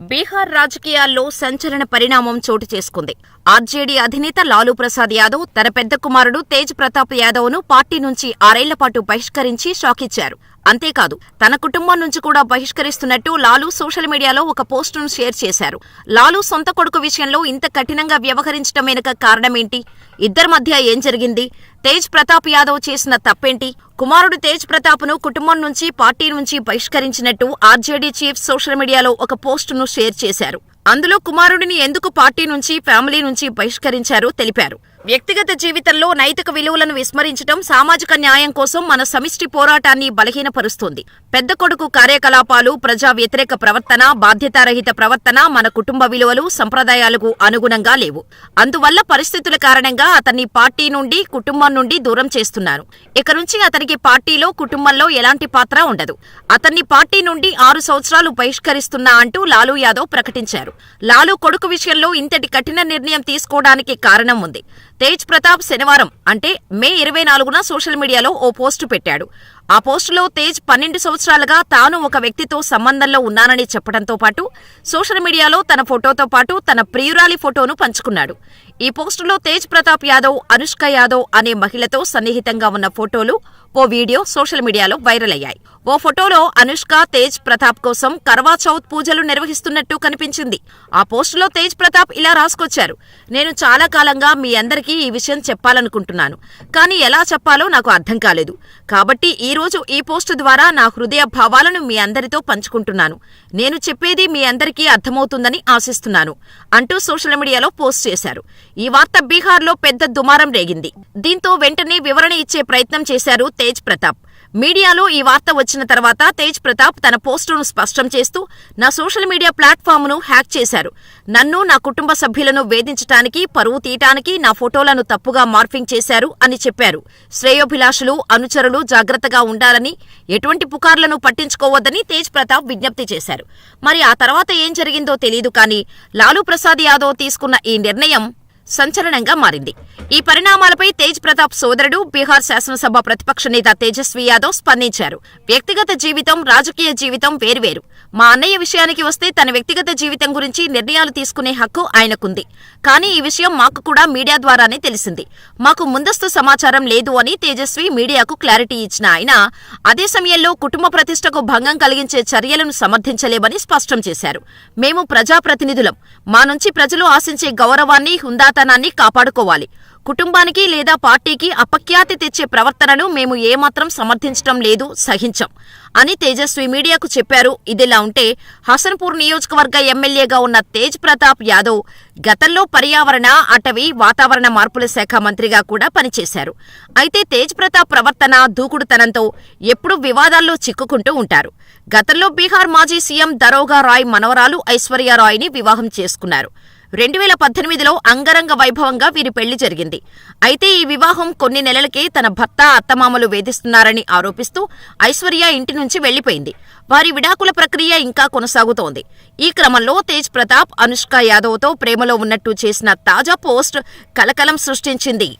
బీహార్ రాజకీయాల్లో సంచలన పరిణామం చోటు చేసుకుంది. ఆర్జేడీ అధినేత లాలూ ప్రసాద్ యాదవ్ తన పెద్ద కుమారుడు తేజ్ ప్రతాప్ యాదవ్ను పార్టీ నుంచి ఆరేళ్ళ పాటు బహిష్కరించి షాకిచ్చారు అంతేకాదు తన కుటుంబం నుంచి కూడా బహిష్కరిస్తున్నట్టు లాలూ సోషల్ మీడియాలో ఒక పోస్టును షేర్ చేశారు. లాలూ సొంత కొడుకు విషయంలో ఇంత కఠినంగా వ్యవహరించడం వెనుక కారణమేంటి? ఇద్దరి మధ్య ఏం జరిగింది? తేజ్ ప్రతాప్ యాదవ్ చేసిన తప్పేంటి? కుమారుడు తేజ్ ప్రతాప్ను కుటుంబం నుంచి పార్టీ నుంచి బహిష్కరించినట్టు ఆర్జేడీ చీఫ్ సోషల్ మీడియాలో ఒక పోస్టును షేర్ చేశారు. అందులో కుమారుడిని ఎందుకు పార్టీ నుంచి ఫ్యామిలీ నుంచి బహిష్కరించారో తెలిపారు. వ్యక్తిగత జీవితంలో నైతిక విలువలను విస్మరించడం సామాజిక న్యాయం కోసం మన సమిష్టి పోరాటాన్ని బలహీనపరుస్తుంది. పెద్ద కొడుకు కార్యకలాపాలు ప్రజా వ్యతిరేక ప్రవర్తన బాధ్యతారహిత ప్రవర్తన మన కుటుంబ విలువలు సంప్రదాయాలకు అనుగుణంగా లేవు. అందువల్ల పరిస్థితుల కారణంగా అతన్ని పార్టీ నుండి కుటుంబం నుండి దూరం చేస్తున్నారు. ఇక నుంచి అతనికి పార్టీలో కుటుంబంలో ఎలాంటి పాత్ర ఉండదు. అతన్ని పార్టీ నుండి ఆరు సంవత్సరాలు బహిష్కరిస్తున్నా అంటూ లాలూ యాదవ్ ప్రకటించారు. లాలూ కొడుకు విషయంలో ఇంతటి కఠిన నిర్ణయం తీసుకోవడానికి కారణం ఉంది. తేజ్ ప్రతాప్ శనివారం అంటే మే ఇరవై నాలుగున సోషల్ మీడియాలో ఓ పోస్టు పెట్టాడు. ఆ పోస్టులో తేజ్ పన్నెండు సంవత్సరాలుగా తాను ఒక వ్యక్తితో సంబంధంలో ఉన్నానని చెప్పడంతో పాటు సోషల్ మీడియాలో తన ఫోటోతో పాటు తన ప్రియురాలి ఫోటోను పంచుకున్నాడు. ఈ పోస్టులో తేజ్ ప్రతాప్ యాదవ్ అనుష్క యాదవ్ అనే మహిళతో సన్నిహితంగా ఉన్న ఫోటోలు ఓ వీడియో సోషల్ మీడియాలో వైరల్ అయ్యాయి. ఓ ఫోటోలో అనుష్క తేజ్ ప్రతాప్ కోసం కర్వా చౌత్ పూజలు నిర్వహిస్తున్నట్టు కనిపించింది. ఆ పోస్టులో తేజ్ ప్రతాప్ ఇలా రాసుకొచ్చారు. నేను చాలా కాలంగా మీ అందరికీ ఈ విషయం చెప్పాలనుకుంటున్నాను. కానీ ఎలా చెప్పాలో నాకు అర్థం కాలేదు. కాబట్టి ఈ రోజు ఈ పోస్టు ద్వారా నా హృదయ భావాలను మీ అందరితో పంచుకుంటున్నాను. నేను చెప్పేది మీ అందరికీ అర్థమవుతుందని ఆశిస్తున్నాను అంటూ సోషల్ మీడియాలో పోస్ట్ చేశారు. ఈ వార్త బీహార్లో పెద్ద దుమారం రేగింది. దీంతో వెంటనే వివరణ ఇచ్చే ప్రయత్నం చేశారు తేజ్ ప్రతాప్. మీడియాలో ఈ వార్త వచ్చిన తర్వాత తేజ్ ప్రతాప్ తన పోస్టును స్పష్టం చేస్తూ నా సోషల్ మీడియా ప్లాట్ఫామ్ను హ్యాక్ చేశారు. నన్ను నా కుటుంబ సభ్యులను వేధించటానికి పరువు తీయటానికి నా ఫోటోలను తప్పుగా మార్ఫింగ్ చేశారు అని చెప్పారు. శ్రేయోభిలాషులు అనుచరులు జాగ్రత్తగా ఉండాలని ఎటువంటి పుకార్లను పట్టించుకోవద్దని తేజ్ ప్రతాప్ విజ్ఞప్తి చేశారు. మరి ఆ తర్వాత ఏం జరిగిందో తెలియదు కానీ లాలూ ప్రసాద్ యాదవ్ తీసుకున్న ఈ నిర్ణయం సంచలనంగా మారింది. ఈ పరిణామాలపై తేజ్ ప్రతాప్ సోదరుడు బీహార్ శాసనసభ ప్రతిపక్ష నేత తేజస్వి యాదవ్ స్పందించారు. వ్యక్తిగత జీవితం రాజకీయ జీవితం వేర్వేరు. మా అన్నయ్య విషయానికి వస్తే తన వ్యక్తిగత జీవితం గురించి నిర్ణయాలు తీసుకునే హక్కు ఆయనకుంది. కానీ ఈ విషయం మాకు కూడా మీడియా ద్వారానే తెలిసింది. మాకు ముందస్తు సమాచారం లేదు అని తేజస్వి మీడియాకు క్లారిటీ ఇచ్చిన ఆయన అదే సమయంలో కుటుంబ ప్రతిష్టకు భంగం కలిగించే చర్యలను సమర్థించలేమని స్పష్టం చేశారు. మేము ప్రజాప్రతినిధులం. మా నుంచి ప్రజలు ఆశించే గౌరవాన్ని హుందాతనాన్ని కాపాడుకోవాలి. కుటుంబానికి లేదా పార్టీకి అపఖ్యాతి తెచ్చే ప్రవర్తనను మేము ఏమాత్రం సమర్థించటం లేదు సహించం. అని తేజస్వి మీడియాకు చెప్పారు. ఇదిలా ఉంటే హసన్పూర్ నియోజకవర్గ ఎమ్మెల్యేగా ఉన్న తేజ్ ప్రతాప్ యాదవ్ గతంలో పర్యావరణ అటవీ వాతావరణ మార్పుల శాఖ మంత్రిగా కూడా పనిచేశారు. అయితే తేజ్ ప్రతాప్ ప్రవర్తన దూకుడుతనంతో ఎప్పుడూ వివాదాల్లో చిక్కుకుంటూ ఉంటారు. గతంలో బీహార్ మాజీ సీఎం దరోగా రాయ్ మనవరాలు ఐశ్వర్యారాయ్ని వివాహం చేసుకున్నారు. రెండు వేల పద్దెనిమిదిలో అంగరంగ వైభవంగా వీరి పెళ్ళి జరిగింది. అయితే ఈ వివాహం కొన్ని నెలలకే తన భర్త అత్తమామలు వేధిస్తున్నారని ఆరోపిస్తూ ఐశ్వర్య ఇంటి నుంచి వెళ్ళిపోయింది వారి విడాకుల ప్రక్రియ ఇంకా కొనసాగుతోంది. ఈ క్రమంలో తేజ్ ప్రతాప్ అనుష్క యాదవ్తో ప్రేమలో ఉన్నట్టు చేసిన తాజా పోస్ట్ కలకలం సృష్టించింది.